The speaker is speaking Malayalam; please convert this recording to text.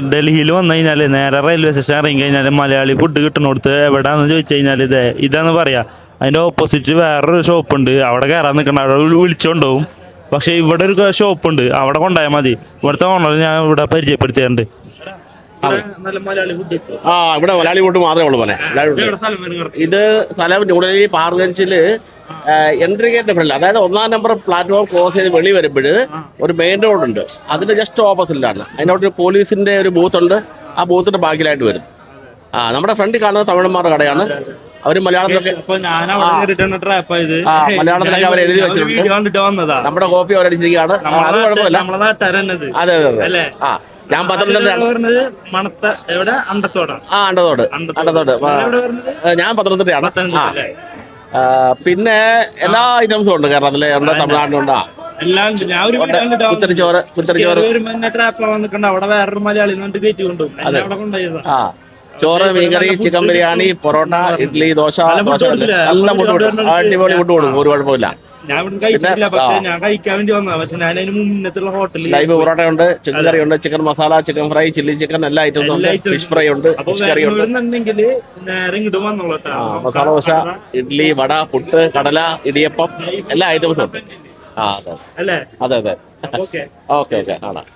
ഡൽഹിയിൽ വന്നു കഴിഞ്ഞാൽ നേരെ റെയിൽവേ സ്റ്റേഷൻ ഇറങ്ങി കഴിഞ്ഞാൽ മലയാളി ഫുഡ് കിട്ടണോടത്ത് എവിടാന്ന് ചോദിച്ചു കഴിഞ്ഞാൽ ഇതേ ഇതാന്ന് പറയാ. അതിന്റെ ഓപ്പോസിറ്റ് വേറൊരു ഷോപ്പ് ഉണ്ട്. അവിടെ കയറാൻ നിൽക്കണ്ട അവിടെ വിളി- വിളിച്ചോണ്ടാവും. പക്ഷെ ഇവിടെ ഒരു ഷോപ്പ് ഉണ്ട്. അവിടെ കൊണ്ടുപോയാൽ മതി. ഇവിടുത്തെ ഓണർ ഞാൻ ഇവിടെ പരിചയപ്പെടുത്തിയിട്ടുണ്ട്. നല്ല മലയാളി ഫുഡ് ആ ഇവിടെ മലയാളി ഫുഡ് മാത്രമേ ഉള്ളൂ പോലെ. ഇത് സ്ഥലം ന്യൂഡൽഹി പാർഗഞ്ചിൽ എൻട്രി ഗേറ്റ് ഫ്രണ്ട് അതായത് ഒന്നാം നമ്പർ പ്ലാറ്റ്ഫോം ക്രോസ് ചെയ്ത് വെളി വരുമ്പോൾ ഒരു മെയിൻ റോഡ് ഉണ്ട്. അതിന്റെ ജസ്റ്റ് ഓപ്പോസിറ്റിലാണ് അതിനോട് ഒരു പോലീസിന്റെ ഒരു ബൂത്ത് ഉണ്ട്. ആ ബൂത്തിന്റെ ബാക്കിലായിട്ട് വരും. ആ നമ്മുടെ ഫ്രണ്ടിൽ കാണുന്നത് തമിഴന്മാരുടെ കടയാണ്. അവർ മലയാളത്തിലൊക്കെ മലയാളത്തിലൊക്കെ അവർ എഴുതി വെച്ചിട്ടുണ്ട്. നമ്മുടെ കോപ്പി അവരടിച്ചിരിക്കുകയാണ് അത് കുഴപ്പമില്ല. അതെ അതെ അതെ. ആ ഞാൻ പത്തനംതിട്ട ആ അണ്ടത്തോട്. അണ്ടത്തോട്. ഞാൻ പത്തനംതിട്ടയാണ്? ആ, പിന്നെ എല്ലാ ഐറ്റംസും ഉണ്ട് കേരളത്തിലെ ഉണ്ട് തമിഴ്നാട്ടിലുണ്ട് ആ കണ്ടിട്ട് വന്നത്. കുത്തരിച്ചോറ് കുത്തരിച്ചോറ് അവിടെ വേറൊരു മലയാളി കയറ്റി കൊണ്ടുപോകും ചോറ് മീൻകറി ചിക്കൻ ബിരിയാണി പൊറോട്ട ഇഡ്ഡലി ദോശ നല്ല ദോശ നല്ല ഫുഡ് കൊടുക്കും അടിപൊളി ഫുഡ് കൊടുക്കും ഒരു കുഴപ്പമില്ല. ലൈവ് പൊറോട്ട ഉണ്ട് ചിക്കൻ കറി ഉണ്ട് chicken masala chicken fry chilli chicken എല്ലാ ഐറ്റംസും ഉണ്ട്. ഫിഷ് ഫ്രൈ ഉണ്ട് ഫിഷ് കറി ഉണ്ട്. മസാല ദോശ ഇഡ്ഡലി വട പുട്ട് കടല ഇടിയപ്പം എല്ലാ ഐറ്റംസും ഉണ്ട്. ആ അതെ. അതെ അതെ. ഓക്കെ. Okay okay. കാണാം